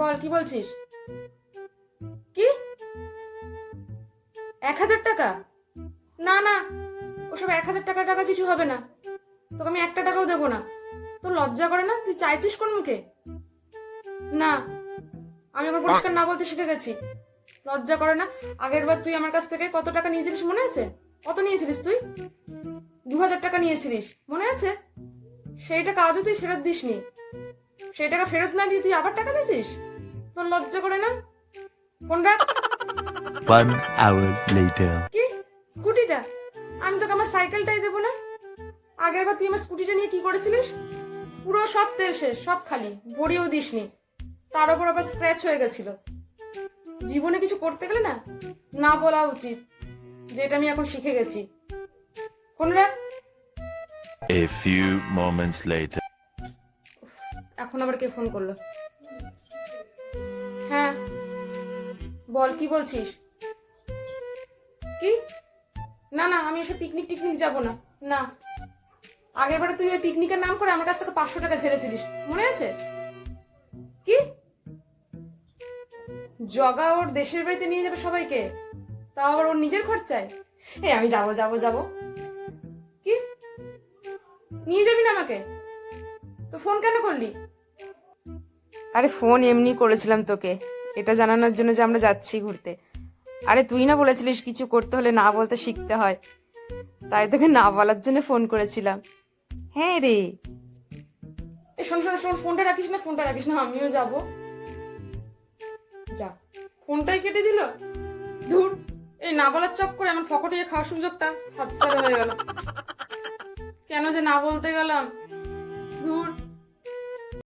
বল, কি বলছিস? কি? এক হাজার টাকা? না না, ওসব এক হাজার টাকা টাকা কিছু হবে না। তোকে আমি একটা টাকাও দেবো না। তোর লজ্জা করে না? তুই চাইছিস কোন মুখে? না, আমি আমার পরিষ্কার না বলতে শিখে গেছি। লজ্জা করে না? আগের বার তুই আমার কাছ থেকে কত টাকা নিয়েছিলিস, মনে আছে? কত নিয়েছিলিস তুই? দু হাজার টাকা নিয়েছিলিস, মনে আছে? সেই টাকা আজও তুই ফেরত দিসনি। সেই টাকা ফেরত না দিয়ে তুই আবার টাকা দিয়েছিস? তোর লজ্জা করে না? রাখ One hour later. কি? স্কুটিটা? আমি তোকে আমার সাইকেলটাই দেবো না? আগের বার তুই আমার স্কুটিটা নিয়ে কি করেছিলিস? পুরো সব তেল শেষ সব খালি ভরিয়েও দিসনি। তার উপর আবার স্ক্র্যাচ হয়ে গেছিল। জীবনে কিছু করতে গেলে না না বলা উচিত যেটা আমি এখন শিখে গেছি। ফোন রাখ A few moments later. এখন আবার কে ফোন করল? হ্যাঁ। বল, কি বলছিস? কি? না না, আমি এসব পিকনিক টিকনিক যাব না। না। আগের বারে তুই ওই পিকনিকের নাম করে আমার কাছ থেকে পাঁচশো টাকা ছেড়েছিলিস। মনে আছে? কি? জগা ওর দেশের বাড়িতে নিয়ে যাবে সবাইকে? তাও আবার ওর নিজের খরচায়? এ, আমি যাব যাব যাব। কি? নিয়ে যাবি না আমাকে? তো ফোন কেন করলি? আরে ফোন এমনি করেছিলাম তোকে। এটা জানানোর জন্য যে আমরা যাচ্ছি ঘুরতে। আরে তুই না বলেছিলিস কিছু করতে হলে না বলতে শিখতে হয়। তাই তোকে না বলার জন্য ফোন করেছিলাম। হ্যাঁ রে। শোন শোন শোন, ফোনটা রাখিস না, ফোনটা রাখিস না, আমিও যাব। যা, ফোনটাই কেটে দিল। ধুর, এই না বলার চক করে আমার ফকটিয়ে খাওয়ার সুযোগটা হাতছাড়া হয়ে গেল। কেন যে না বলতে গেলাম?